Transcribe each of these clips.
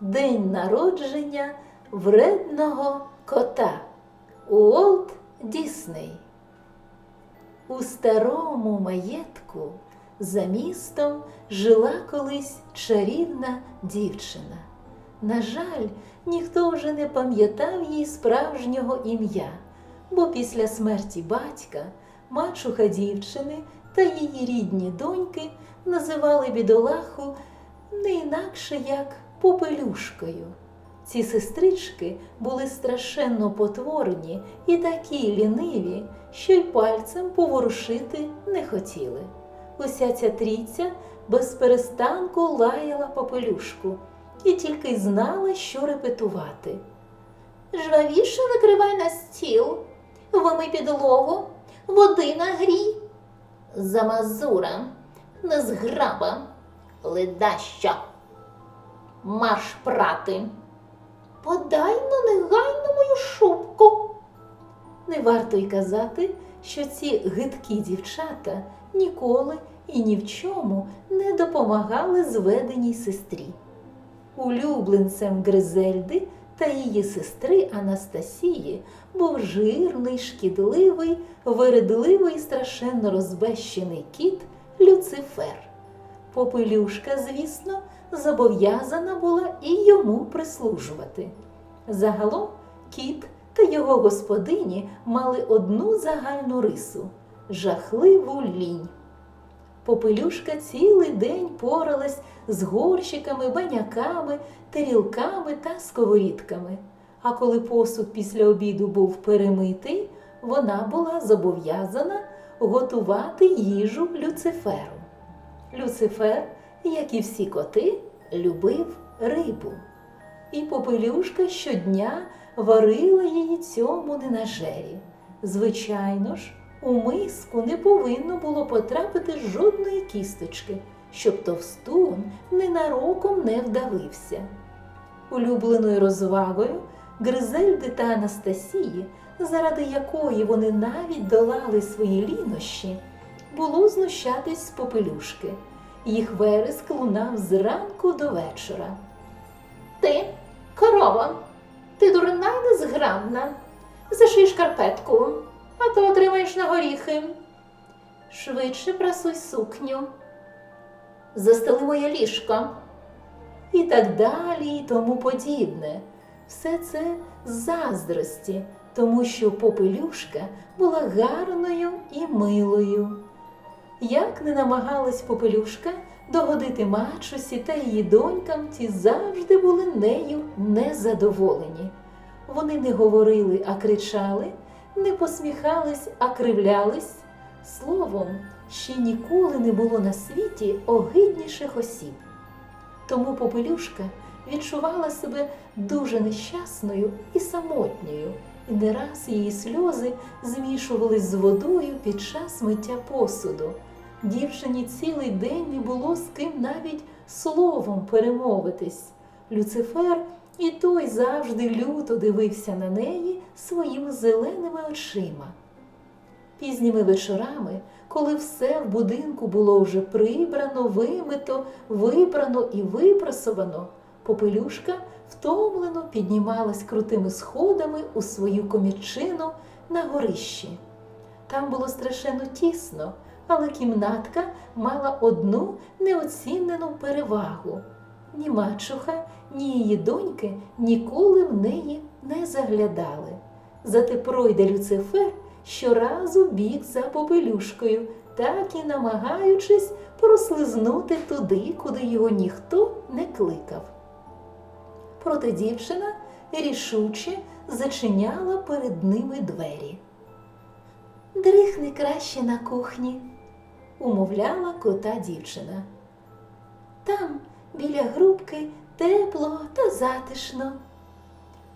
День народження вредного кота Уолт Дісней. У старому маєтку за містом жила колись чарівна дівчина. На жаль, ніхто вже не пам'ятав її справжнього ім'я, бо після смерті батька мачуха дівчини та її рідні доньки називали бідолаху не інакше як попелюшкою. Ці сестрички були страшенно потворні і такі ліниві, що й пальцем поворушити не хотіли. Уся ця трійця без перестанку лаяла попелюшку і тільки й знала, що репетувати. Жвавіше накривай на стіл, вимий підлогу, води нагрій. Замазура, незграба, ледаща. Марш прати. Подай но негайно мою шубку. Не варто й казати, що ці гидкі дівчата ніколи і ні в чому не допомагали зведеній сестрі. Улюбленцем Гризельди та її сестри Анастасії був жирний, шкідливий, вередливий страшенно розбещений кіт Люцифер. Попелюшка, звісно, зобов'язана була і йому прислужувати. Загалом кіт та його господині мали одну загальну рису жахливу лінь. Попелюшка цілий день поралась з горщиками, баняками, тарілками та сковорідками. А коли посуд після обіду був перемитий, вона була зобов'язана готувати їжу Люциферу. Люцифер, як і всі коти, любив рибу. І попелюшка щодня варила її цьому ненажері. Звичайно ж, у миску не повинно було потрапити жодної кісточки, щоб товстун ненароком не вдавився. Улюбленою розвагою Гризельди та Анастасії, заради якої вони навіть долали свої лінощі, було знущатись з попелюшки. Їх вереск лунав зранку до вечора. Ти, корова, ти дурна й незграбна. Заший шкарпетку, а то отримаєш на горіхи. Швидше прасуй сукню. Застели моє ліжко. І так далі, і тому подібне. Все це з заздрості, тому що попелюшка була гарною і милою. Як не намагалась попелюшка догодити мачусі та її донькам, ті завжди були нею незадоволені. Вони не говорили, а кричали, не посміхались, а кривлялись. Словом, ще ніколи не було на світі огидніших осіб. Тому попелюшка відчувала себе дуже нещасною і самотньою, і не раз її сльози змішувались з водою під час миття посуду. Дівчині цілий день не було з ким навіть словом перемовитись. Люцифер і той завжди люто дивився на неї своїми зеленими очима. Пізніми вечорами, коли все в будинку було вже прибрано, вимито, випрано і випрасовано, попелюшка втомлено піднімалась крутими сходами у свою комірчину на горищі. Там було страшенно тісно, але кімнатка мала одну неоцінену перевагу. Ні мачуха, ні її доньки ніколи в неї не заглядали. Зате пройде Люцифер щоразу біг за попелюшкою, так і намагаючись прослизнути туди, куди його ніхто не кликав. Проте дівчина рішуче зачиняла перед ними двері. Дрихни краще на кухні, умовляла кота дівчина. Там біля грубки тепло та затишно.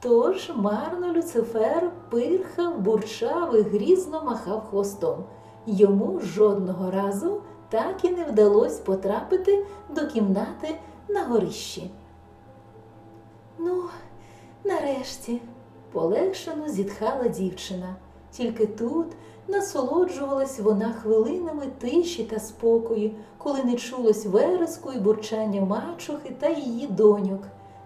Тож марно Люцифер пирхав, бурчав і грізно махав хвостом. Йому жодного разу так і не вдалося потрапити до кімнати на горищі. Ну, нарешті, полегшено зітхала дівчина. Тільки тут насолоджувалась вона хвилинами тиші та спокою, коли не чулось вереску і бурчання мачухи та її доньок.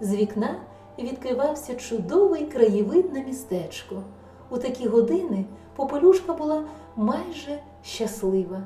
З вікна відкривався чудовий краєвид на містечко. У такі години Попелюшка була майже щаслива.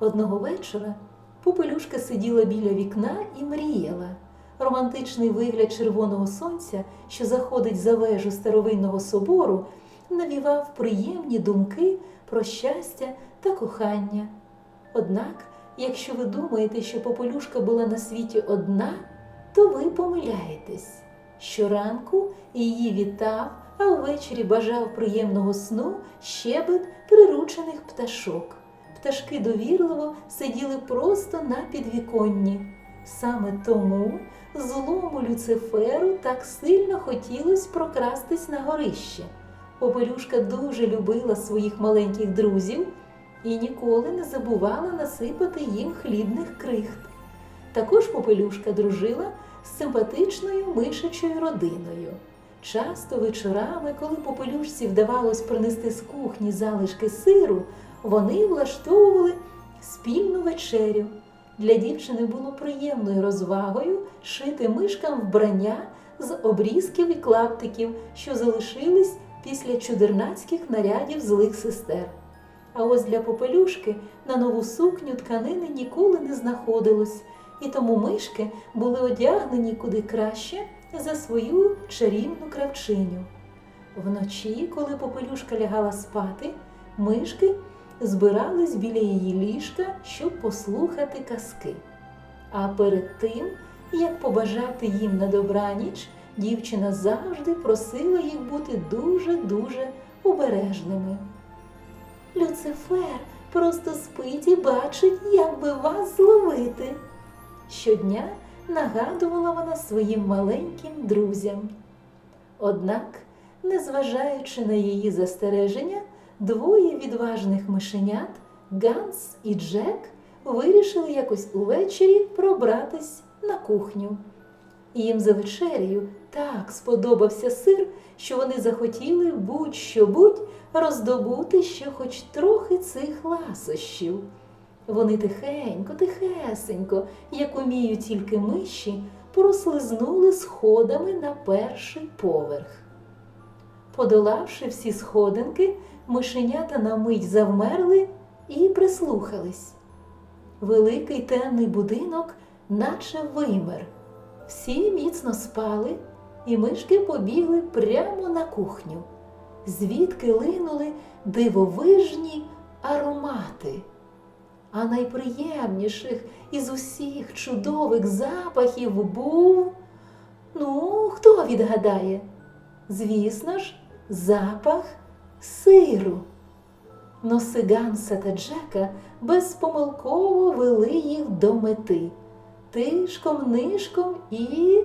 Одного вечора Попелюшка сиділа біля вікна і мріяла. Романтичний вигляд червоного сонця, що заходить за вежу старовинного собору, навівав приємні думки про щастя та кохання. Однак, якщо ви думаєте, що Попелюшка була на світі одна, то ви помиляєтесь. Щоранку її вітав, а увечері бажав приємного сну щебет приручених пташок. Пташки довірливо сиділи просто на підвіконні. Саме тому злому Люциферу так сильно хотілося прокрастись на горище. Попелюшка дуже любила своїх маленьких друзів і ніколи не забувала насипати їм хлібних крихт. Також Попелюшка дружила з симпатичною мишачою родиною. Часто вечорами, коли попелюшці вдавалось принести з кухні залишки сиру, вони влаштовували спільну вечерю. Для дівчини було приємною розвагою шити мишкам вбрання з обрізків і клаптиків, що залишились після чудернацьких нарядів злих сестер. А ось для попелюшки на нову сукню тканини ніколи не знаходилось, і тому мишки були одягнені куди краще за свою чарівну кравчиню. Вночі, коли попелюшка лягала спати, мишки збирались біля її ліжка, щоб послухати казки. А перед тим, як побажати їм на добраніч, дівчина завжди просила їх бути дуже-дуже обережними. Люцифер просто спить і бачить, як би вас зловити. Щодня нагадувала вона своїм маленьким друзям. Однак, незважаючи на її застереження, двоє відважних мишенят, Ганс і Джек, вирішили якось увечері пробратись на кухню. Їм за вечерею так сподобався сир, що вони захотіли будь-що будь роздобути ще хоч трохи цих ласощів. Вони тихенько, тихесенько, як уміють тільки миші, прослизнули сходами на перший поверх. Подолавши всі сходинки, мишенята на мить завмерли і прислухались. Великий темний будинок, наче вимер. Всі міцно спали, і мишки побігли прямо на кухню, звідки линули дивовижні аромати. А найприємніших із усіх чудових запахів був. Ну, хто відгадає? Звісно ж, запах сиру. Носи Ганса та Джека безпомилково вели їх до мети. Тишком, нишком і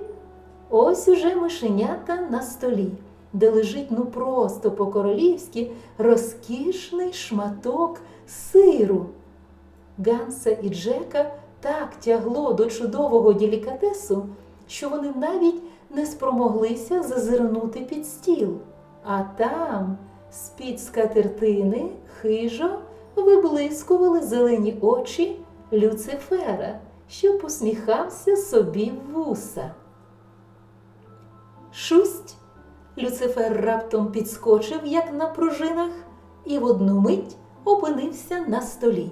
ось уже мишенята на столі, де лежить ну просто по-королівськи розкішний шматок сиру. Ганса і Джека так тягло до чудового делікатесу, що вони навіть не спромоглися зазирнути під стіл. А там, з-під скатертини, хижо виблискували зелені очі Люцифера, що посміхався собі в вуса. Шусть! Люцифер раптом підскочив, як на пружинах, і в одну мить опинився на столі.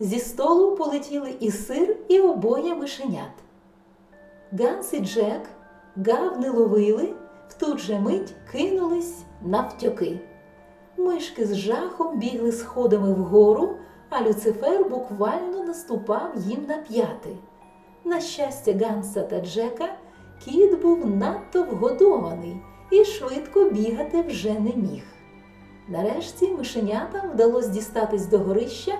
Зі столу полетіли і сир, і обоє мишенят. Ганс і Джек гав не ловили, в ту же мить кинулись навтьоки. Мишки з жахом бігли сходами вгору, а Люцифер буквально наступав їм на п'яти. На щастя, Ганса та Джека кіт був надто вгодований і швидко бігати вже не міг. Нарешті мишенятам вдалося дістатись до горища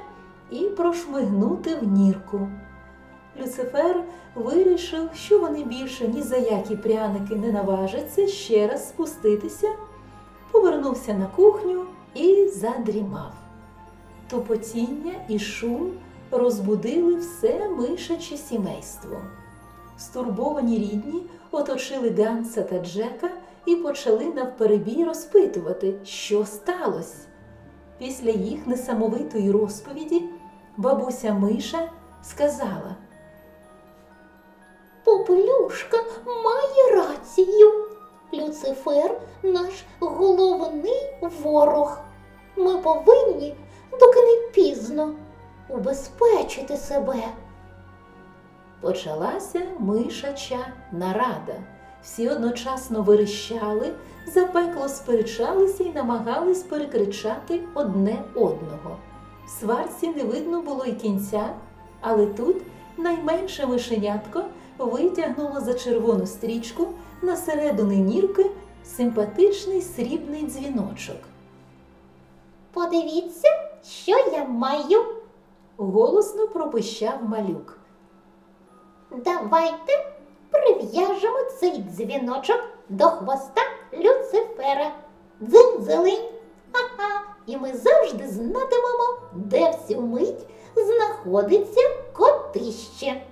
і прошмигнути в нірку. Люцифер вирішив, що вони більше ні за які пряники не наважаться ще раз спуститися, повернувся на кухню і задрімав. Тупотіння і шум розбудили все мишаче сімейство. Стурбовані рідні оточили Ганса та Джека і почали навперебій розпитувати, що сталося. Після їх несамовитої розповіді бабуся Миша сказала. Попелюшка має рацію. Люцифер наш головний ворог. Ми повинні, доки не пізно, убезпечити себе. Почалася мишача нарада. Всі одночасно верещали, запекло сперечалися і намагались перекричати одне одного. Сварці не видно було й кінця, але тут найменше мишенятко витягнуло за червону стрічку на середини нірки симпатичний срібний дзвіночок. Подивіться, що я маю. Голосно пропищав малюк. Давайте прив'яжемо цей дзвіночок до хвоста Люцифера. Дзинь-зелень. Ха-ха. І ми завжди знатимемо, де в цю мить знаходиться котище.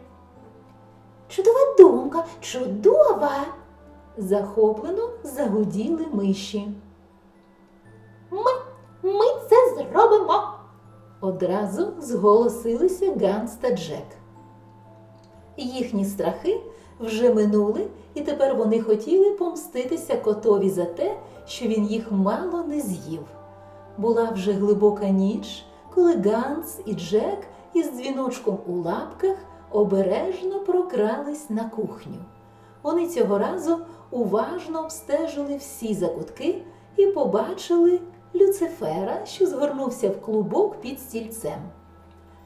Чудова думка, чудова! Захоплено загуділи миші. Це зробимо. Одразу зголосилися Ганс та Джек. Їхні страхи вже минули, і тепер вони хотіли помститися котові за те, що він їх мало не з'їв. Була вже глибока ніч, коли Ганс і Джек із дзвіночком у лапках обережно прокрались на кухню. Вони цього разу уважно обстежили всі закутки і побачили Люцифера, що згорнувся в клубок під стільцем.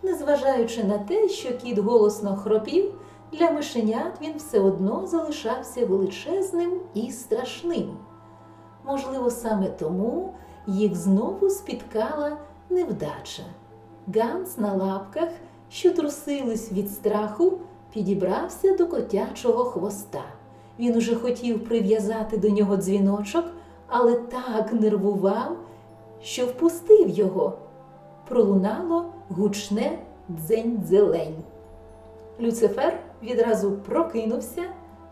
Незважаючи на те, що кіт голосно хропів, для мишенят він все одно залишався величезним і страшним. Можливо, саме тому їх знову спіткала невдача. Ганс на лапках, що трусились від страху, підібрався до котячого хвоста. Він уже хотів прив'язати до нього дзвіночок, але так нервував, що впустив його. Пролунало гучне дзень-дзелень. Люцифер відразу прокинувся.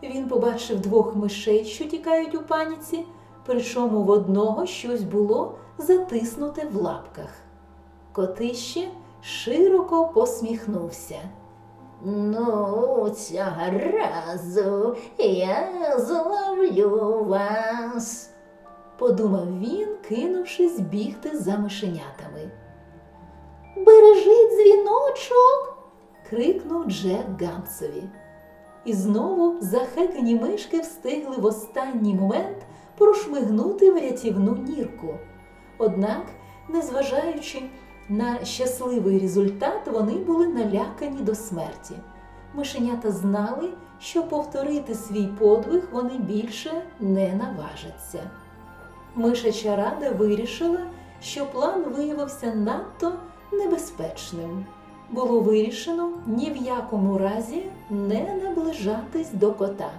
Він побачив двох мишей, що тікають у паніці, причому в одного щось було затиснуте в лапках. Котище широко посміхнувся. Ну, цього разу я зловлю вас. Подумав він, кинувшись бігти за мишенятами. Бережи дзвіночок. крикнув Джек Гансові. І знову захекані мишки встигли в останній момент прошмигнути в рятівну нірку. Однак, незважаючи на щасливий результат, вони були налякані до смерті. Мишенята знали, що повторити свій подвиг вони більше не наважаться. Мишача рада вирішила, що план виявився надто небезпечним. Було вирішено ні в якому разі не наближатись до кота.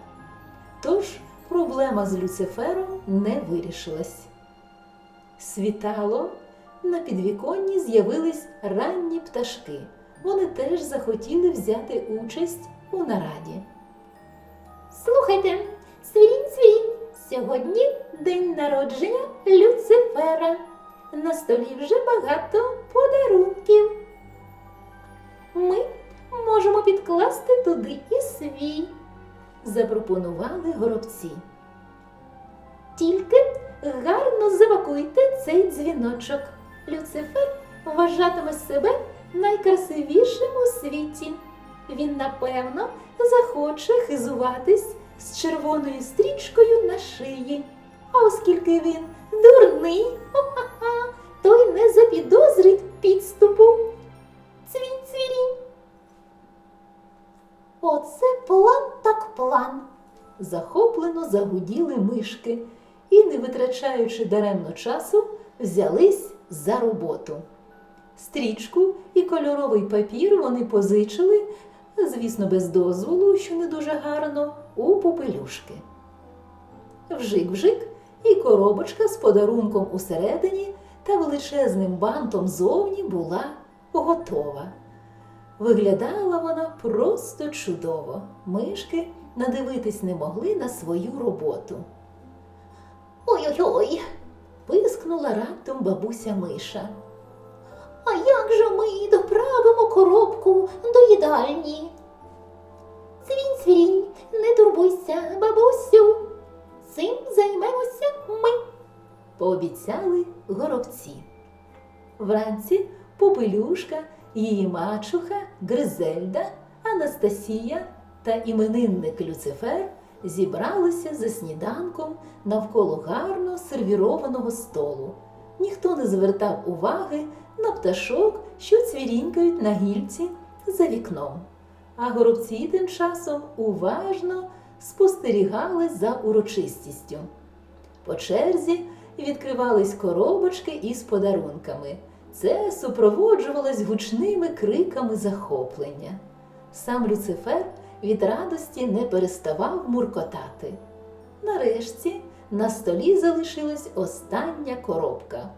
Тож проблема з Люцифером не вирішилась. Світало, на підвіконні з'явились ранні пташки. Вони теж захотіли взяти участь у нараді. Слухайте, свірінь, свірінь. Сьогодні день народження Люцифера. На столі вже багато подарунків. Ми можемо підкласти туди і свій. Запропонували горобці. Тільки гарно запакуйте цей дзвіночок. Люцифер вважатиме себе найкрасивішим у світі. Він, напевно, захоче хизуватись з червоною стрічкою на шиї. А оскільки він дурний, то й не запідозрить підступу. Цвінь цвірінь. Оце план так план. Захоплено загуділи мишки і, не витрачаючи даремно часу, взялись за роботу. Стрічку і кольоровий папір вони позичили звісно, без дозволу, що не дуже гарно, у попелюшки. Вжик-вжик, і коробочка з подарунком усередині та величезним бантом зовні була готова. Виглядала вона просто чудово. Мишки надивитись не могли на свою роботу. Ой-ой-ой, Пискнула раптом бабуся Миша. а як же ми доправимо коробку до їдальні? Цвінь, цвінь, не турбуйся, бабусю. Цим займемося ми. пообіцяли горобці. Вранці Попелюшка, її мачуха, Гризельда, Анастасія та іменинник Люцифер зібралися за сніданком навколо гарно сервірованого столу. Ніхто не звертав уваги на пташок, що цвірінькають на гільці за вікном. А горобці тим часом уважно спостерігали за урочистістю. По черзі відкривались коробочки із подарунками. Це супроводжувалось гучними криками захоплення. Сам Люцифер від радості не переставав муркотати. Нарешті на столі залишилась остання коробка.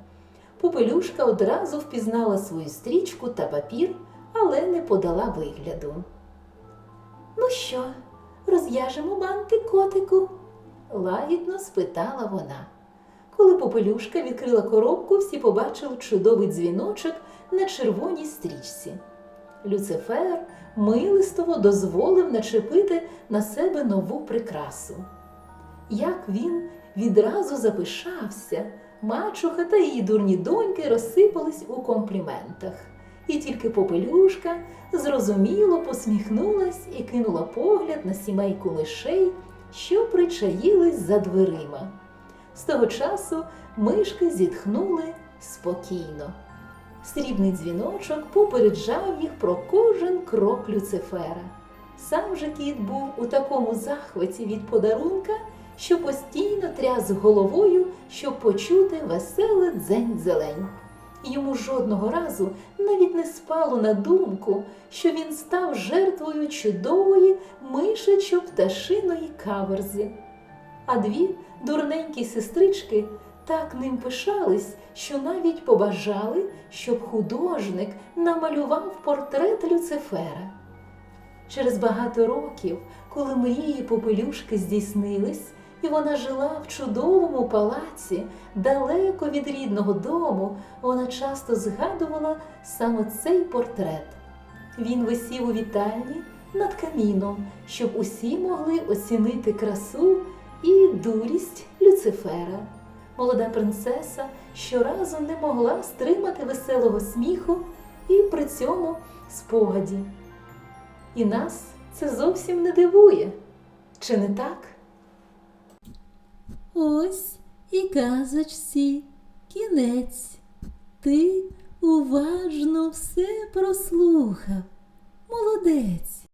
Попелюшка одразу впізнала свою стрічку та папір, але не подала вигляду. Ну що, розв'яжемо банти котику? лагідно спитала вона. Коли попелюшка відкрила коробку, всі побачили чудовий дзвіночок на червоній стрічці. Люцифер милистово дозволив начепити на себе нову прикрасу. Як він відразу запишався, мачуха та її дурні доньки розсипались у компліментах. І тільки попелюшка зрозуміло посміхнулась і кинула погляд на сімейку мишей, що причаїлись за дверима. З того часу мишки зітхнули спокійно. Срібний дзвіночок попереджав їх про кожен крок Люцифера. Сам же кіт був у такому захваті від подарунка, що постійно тряс головою, щоб почути веселе дзень-зелень. Йому жодного разу навіть не спало на думку, що він став жертвою чудової мишечо-пташиної каверзи. А дві дурненькі сестрички так ним пишались, що навіть побажали, щоб художник намалював портрет Люцифера. Через багато років, коли мрії попелюшки здійснились, і вона жила в чудовому палаці, далеко від рідного дому, вона часто згадувала саме цей портрет. Він висів у вітальні над каміном, щоб усі могли оцінити красу і дурість Люцифера. Молода принцеса щоразу не могла стримати веселого сміху і при цьому спогаді. І нас це зовсім не дивує, чи не так? Ось і казочці кінець. Ти уважно все прослухав. Молодець.